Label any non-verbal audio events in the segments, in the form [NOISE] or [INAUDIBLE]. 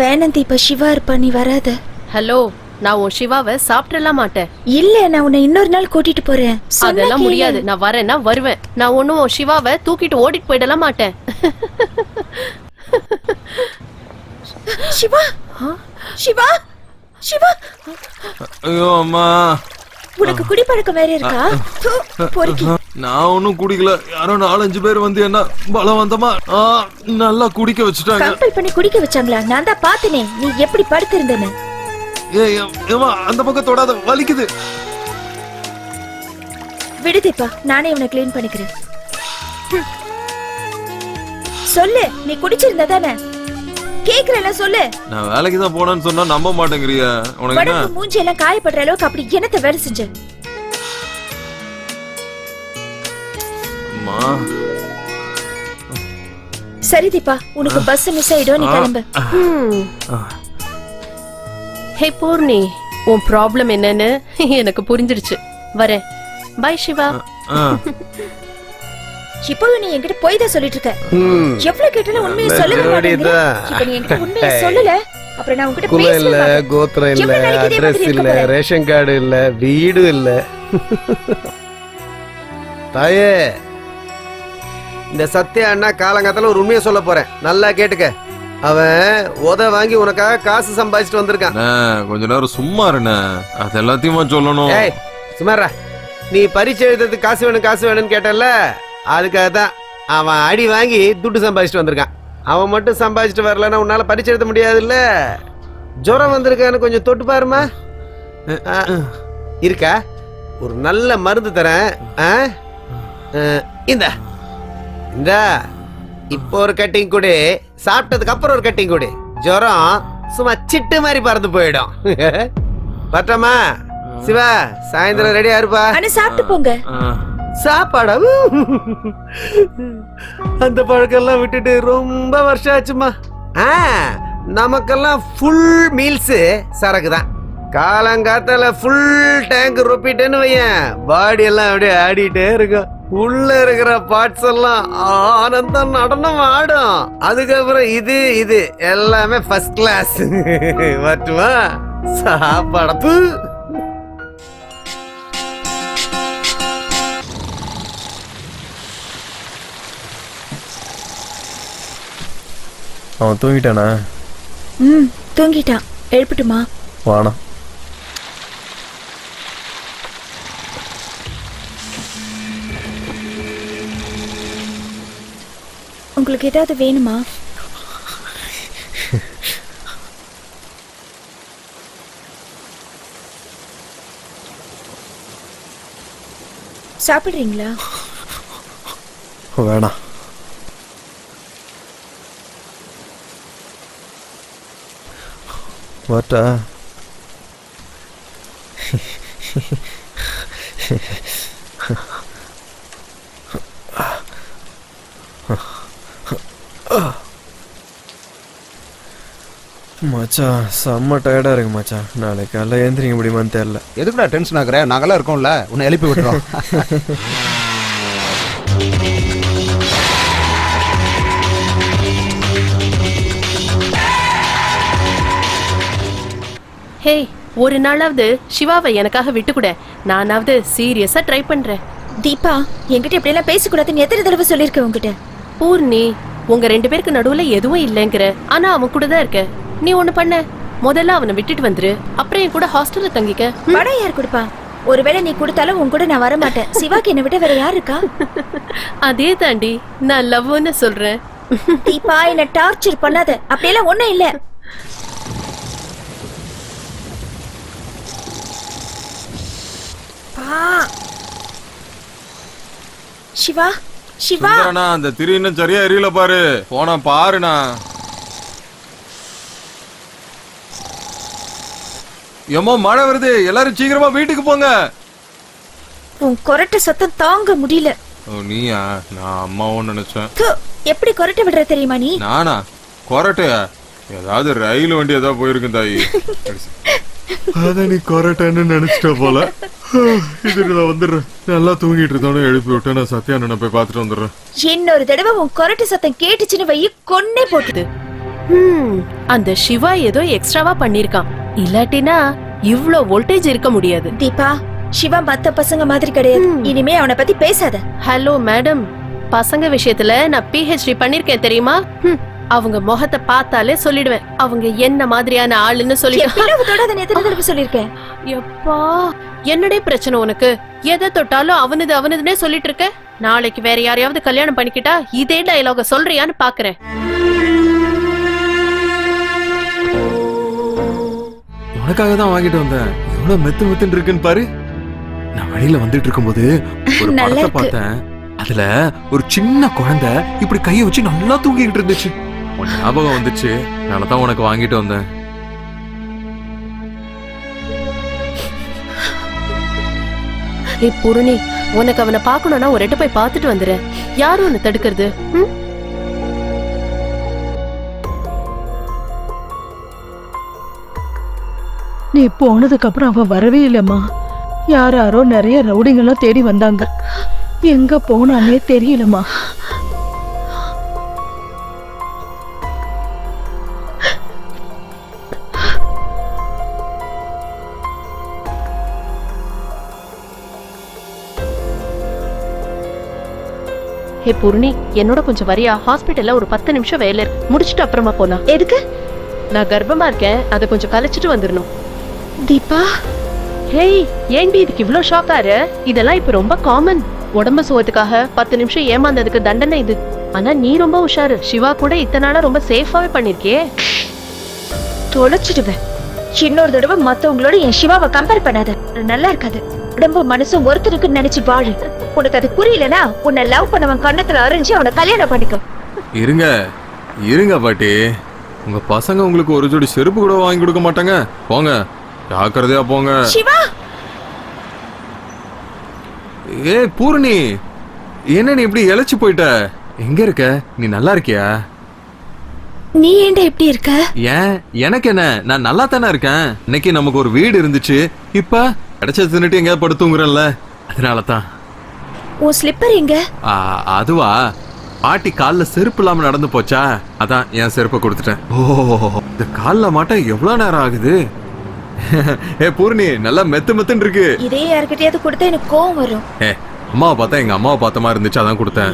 வேணாம் தீபா சிவா இருப்பா நீ வராத. ஹலோ நான் உன் சிவாவை சாப்பிடலாம் மாட்டேன். இல்ல நான் உன்னை இன்னொரு நாள் கூட்டிட்டு போறேன். சொன்னா அதெல்லாம் கேளு. முடியாது. நான் வரேன்னா வருவேன். நான் ஒன்னும் உன் சிவாவை தூக்கிட்டு ஓடிட்டு போயிடலாம் மாட்டேன். சிவா? சிவா? சிவா? ஐயோ அம்மா. உனக்கு குடிப்பழக்கம் வேற இருக்கா? பொறுக்கி. நான் ஒன்னும் குடிக்கல. யாரோ நாலஞ்சு பேர் வந்து என்ன பலவந்தமா நல்லா குடிக்க வச்சுட்டாங்க. கம்பல் பண்ணி குடிக்க வச்சாங்களா? நான் தான் பார்த்தனே. நீ எப்படி படுத்திருந்தேன்னு. ஏய் ஏமா அந்த பக்கம் தொடாத வலிக்குது. விடு தீபா நானே உன்னை க்ளீன் பண்ணிக்கிறேன். சொல்லு நீ குடிச்சிருந்த தானே? கேக்குறல சொல்லு. நான் வேலைக்கு தான் போனேன்னு சொன்னா நம்ப மாட்டேங்கிறிய. உனக்கு மூஞ்சி எல்லாம் காயப்படுற அளவுக்கு அப்படி என்னத்த வேலை செஞ்ச? அம்மா சரி தீபா உனக்கு பஸ் மிஸ் ஆயிடும் நீ கிளம்பு. ஹே பூர்ணி உன் ப்ராப்ளம் என்னன்னு எனக்கு புரிஞ்சிருச்சு வரேன். பாய் சிவா ஆ, இப்போ நீ என்கிட்ட போய் தான் சொல்லிட்டு இருக்க. எவ்வளவு கேட்டாலும் உண்மையை சொல்லவே மாட்டேங்கிற. இப்ப நீ என்கிட்ட உண்மையை சொல்லல அப்புறம் நான் உன்கிட்ட இல்ல பேசவே கோத்திரம் இல்ல அட்ரஸ் இல்ல? ரேஷன் கார்டு இல்ல வீடு இல்ல. [LAUGHS] தாயே. இந்த சத்யா அண்ணா காலங்காத்தால ஒரு உண்மையை சொல்ல போறேன். நல்லா கேட்டுக்க. அவன் உத வாங்கி உனக்காக காசு சம்பாதிச்சுட்டு வந்திருக்கான். கொஞ்ச நேரம் சும்மா இருண்ணே. அது எல்லாத்தையுமா சொல்லணும்? ஏய் சுமாரா நீ பரீட்சை எழுதுறதுக்கு காசு வேணும் காசு வேணும்னு கேட்டல அதுக்காக தான் அவன் அடி வாங்கி துட்டு சம்பாதிச்சுட்டு வந்திருக்கான். அவன் மட்டும் சம்பாதிச்சுட்டு வரலன்னா உன்னால பரீட்சை எழுத முடியாதுல்ல? ஜுரம் வந்திருக்கான்னு கொஞ்சம் தொட்டு பாருமா இருக்கா? ஒரு நல்ல மருந்து தரேன். இந்தா. இந்தா இப்போ ஒரு கட்டிங் கொடு. சாப்பிட்டதுக்கு அப்புறம் ஒரு கட்டிங் கொடு. ஜுரம் சும்மா சிட்டு மாதிரி பறந்து போயிடும். [LAUGHS] பட்டமா சிவா சாயந்தரம் ரெடியா இருப்பா? சாப்பிட்டு போங்க. சாப்பாடா? அந்த பழக்கெல்லாம் விட்டுட்டு ரொம்ப வருஷம் ஆச்சுமா ஆ நமக்கெல்லாம் ஃபுல் மீல்ஸ் சரக்கு தான். காலங்காத்தால ஃபுல் டேங்க் ரொப்பிட்டேன்னு வையன். பாடி எல்லாம் அப்படியே ஆடிட்டே இருக்கும். உள்ள இருக்கிற பார்ட்ஸ் எல்லாம் ஆனந்தம் நடனம் ஆடும். அதுக்கப்புறம் இது இது எல்லாமே ஃபர்ஸ்ட் கிளாஸ் வரட்டுமா [LAUGHS] சாப்பாடப்பு அவன் தூங்கிட்டானா? ம் தூங்கிட்டான். எழுப்பட்டுமா? வாணாம் உங்களுக்கு ஏதாவது வேணுமா? சாப்பிடுறீங்களா? வேணாம் வாட்டா. மச்சான் செம்ம டயர்டா இருக்கு மச்சான் நாளைக்கு காலைல ஏந்திரிக்க முடியுமான்னு தெரியல. எதுக்குடா டென்ஷன் ஆகுற? நாங்கெல்லாம் இருக்கோம்ல. உன்னை எழுப்பி விட்டுறோம். ஹே ஒரு நாளாவது சிவாவை எனக்காக விட்டுக்கூட. நானாவது சீரியஸா ட்ரை பண்றேன். தீபா என்கிட்ட இப்படி எல்லாம் பேசக்கூடாதுன்னு எத்தனை தடவை சொல்லியிருக்கேன் உங்ககிட்ட பூர்ணி உங்க ரெண்டு பேருக்கு நடுவுல எதுவும் இல்லைங்கிற. ஆனா அவன் கூட தான் இருக்க. நீ ஒண்ணு பண்ண. முதல்ல அவனை விட்டுட்டு வந்துரு. அப்புறம் என் கூட ஹாஸ்டல்ல தங்கிக்க. படம் யார் கொடுப்பா? ஒருவேளை நீ கொடுத்தாலும் உன் கூட நான் வர மாட்டேன் சிவாக்கு என்னை விட வேற யார் இருக்கா? [LAUGHS] அதே தாண்டி நான் லவ்னு சொல்றேன். தீபா என்ன டார்ச்சர் பண்ணாத. அப்படியெல்லாம் ஒண்ணும் இல்ல. பா. சிவா சிவா! அந்த திரி இன்னும் சரியா எரியல பாரு. போனா பாருண்ணா. ஏம்மா மழை வருது. எல்லாரும் சீக்கிரமா வீட்டுக்கு போங்க. உன் கொரட்டை சத்தம் தாங்க முடியல. ஓ நீயா? நான் அம்மாவும் நினைச்சேன். எப்படி கொரட்டை விடுற தெரியுமா நீ? நானா? கொரட்டையா ஏதாவது ரயில் வண்டி ஏதாவது போயிருக்கும் தாயி. [LAUGHS] அத நீ கொரட்டைன்னு நினைச்சிட்ட போல. இதுக்கு நான் வந்துடுறேன். நல்லா தூங்கிட்டு இருந்தோன்னு எழுப்பி விட்டு நான் சத்யா அண்ணனை போய் பார்த்துட்டு வந்துடுறேன். இன்னொரு தடவை உன் கொரட்டை சத்தம் கேட்டுச்சுன்னு வை கொன்னே போட்டுது அந்த சிவா ஏதோ எக்ஸ்ட்ராவா பண்ணிருக்கான் இல்லாட்டினா இவ்ளோ வோல்டேஜ் இருக்க முடியாது. தீபா சிவா மத்த பசங்க மாதிரி கிடையாது. இனிமே அவனை பத்தி பேசாத. Hello madam. பசங்க விஷயத்துல நான் பிஹெச்டி பண்ணிருக்கேன் தெரியுமா? ஹம், அவங்க முகத்தை பார்த்தாலே சொல்லிடுவேன். அவங்க என்ன மாதிரியான ஆளுன்னு சொல்லி என் பிளவு தொடாத எத்தனை தடவை சொல்லிருக்கேன் எப்பா என்னடே பிரச்சனை உனக்கு? எதை தொட்டாலும் அவனது அவனதுனே சொல்லிட்டு இருக்க? நாளைக்கு வேற யாரையாவது கல்யாணம் பண்ணிக்கிட்டா இதே டயலாக சொல்றியான்னு பாக்குறேன். உனக்காக தான் வாங்கிட்டு வந்தேன். எவ்வளவு மெத்து மெத்துன்னு இருக்குன்னு பாரு. நான் வழியில வந்துட்டு இருக்கும்போது ஒரு நல்லா படத்தை. பார்த்தேன். அதுல ஒரு சின்ன குழந்தை இப்படி கைய வச்சு நல்லா தூங்கிக்கிட்டு இருந்துச்சு. உன் ஞாபகம் வந்துச்சு. அதனால தான் உனக்கு வாங்கிட்டு வந்தேன். ஏய் பூரணி உனக்கு அவனை பார்க்கணும்னா ஒரு எட்டு போய் பார்த்துட்டு வந்துரு. யாரு உன்னை தடுக்கிறது? ம்? நீ போனதுக்கு அப்புறம் அவ வரவே இல்லம்மா. யார் யாரோ நிறைய ரவுடிங்கெல்லாம் தேடி வந்தாங்க. எங்க போனானே தெரியலம்மா. ஹே பூர்ணி என்னோட கொஞ்சம் வரியா? ஹாஸ்பிட்டல்ல ஒரு பத்து நிமிஷம் வேலை இருக்கு. முடிச்சிட்டு அப்புறமா போலாம். எதுக்கு? நான் கர்ப்பமா இருக்கேன். அதை கொஞ்சம் கலைச்சிட்டு வந்துடணும் தீபா? ஹேய் ஏன்டி இதுக்கு இவ்ளோ ஷாக் ஆறு இதெல்லாம் இப்ப ரொம்ப காமன் உடம்பு சுகத்துக்காக பத்து நிமிஷம் ஏமாந்ததுக்கு தண்டனை இது. ஆனா நீ ரொம்ப உஷாரு. சிவா கூட இத்தனை நாளா ரொம்ப சேஃபாவே பண்ணிருக்கியே. தொலைச்சிடுவேன். இன்னொரு தடவை மத்தவங்களோட என் சிவாவை கம்பேர் பண்ணாத. நல்லா இருக்காது. உடம்பு மனசும் ஒருத்தருக்கு நினைச்சு வாழு. உனக்கு அது புரியலனா உன்னை லவ் பண்ணவன் கண்ணத்துல அரைஞ்சு அவனை கல்யாணம் பண்ணிக்கோ. இருங்க இருங்க பாட்டி. உங்க பசங்க உங்களுக்கு ஒரு ஜோடி செருப்பு கூட வாங்கி கொடுக்க மாட்டாங்க. போங்க ஜாக்கிரதையா போங்க. சிவா! ஏய் பூரணி என்ன நீ இப்படி இழைச்சு போயிட்ட? எங்க இருக்க? நீ நல்லா இருக்கியா? நீ ஏன்டா இப்படி இருக்க? ஏன் எனக்கு என்ன? நான் நல்லா தானே இருக்கேன். இன்னைக்கு நமக்கு ஒரு வீடு இருந்துச்சு. இப்ப கிடைச்ச தின்னுட்டு எங்கேயாவது படுத்துங்கிறல்ல அதனால தான் உன் ஸ்லிப்பர் எங்க? அதுவா? பாட்டி கால்ல செருப்பு இல்லாம நடந்து போச்சா? அதான் என் செருப்பை கொடுத்துட்டேன். ஓ இந்த கால்ல மாட்ட எவ்வளவு நேரம் ஆகுது? ஏ பூர்ணி நல்லா மெத்து மெத்துன்னு இருக்கு. இதே யாருக்கிட்டயாவது கொடுத்தா எனக்கு கோவம் வரும். ஏ அம்மாவை பார்த்தா எங்க அம்மாவை பார்த்த மாதிரி இருந்துச்சு அதான் கொடுத்தேன்.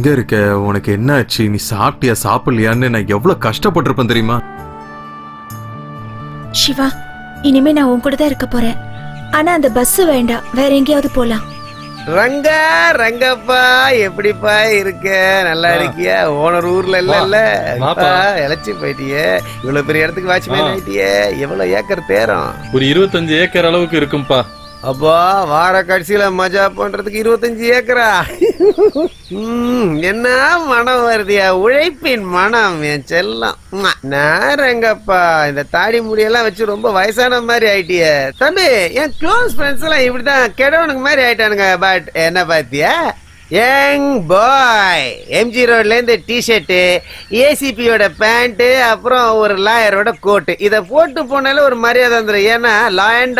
எங்க இருக்க உனக்கு என்ன ஆச்சு நீ சாப்பிட்டியா சாப்பிடலையான்னு நான் எவ்வளவு கஷ்டப்பட்டிருப்பேன் தெரியுமா? சிவா இனிமே நான் உன் கூட தான் இருக்க போறேன். ஆனா அந்த பஸ் வேண்டாம். வேற எங்கேயாவது போலாம். ரங்கா ரங்கப்பா எப்படிப்பா இருக்க? நல்லா இருக்கியா? ஓனர் ஊர்ல இல்ல இல்ல? இழைச்சி போயிட்டியே? இவ்வளவு பெரிய இடத்துக்கு வாட்ச்மேன் ஆயிட்டியே? எவ்வளவு ஏக்கர் தேரம் ஒரு இருபத்தஞ்சு ஏக்கர் அளவுக்கு இருக்கும்பா. அப்பா வார கடைசியில மஜா பண்றதுக்கு இருபத்தஞ்சு ஏக்கரா? என்ன மனம் வருதியா? உழைப்பின் மனம் என் செல்லம். நேரங்கப்பா இந்த தாடி முடியெல்லாம் வச்சு ரொம்ப வயசான மாதிரி ஆயிட்டியே. தம்பி என் க்ளோஸ் ஃப்ரெண்ட்ஸ் எல்லாம் இப்படிதான் கெடவனுக்கு மாதிரி ஆயிட்டானுங்க. பட் என்ன பாத்தியா? யங் பாய் எம்ஜி ரோட்லேருந்து டிஷர்ட்டு ஏசிபியோட பேண்ட்டு அப்புறம் ஒரு லாயரோட கோட்டு இதை போட்டு போனாலே ஒரு மரியாதை வந்துடும் ஏன்னா லா அண்ட்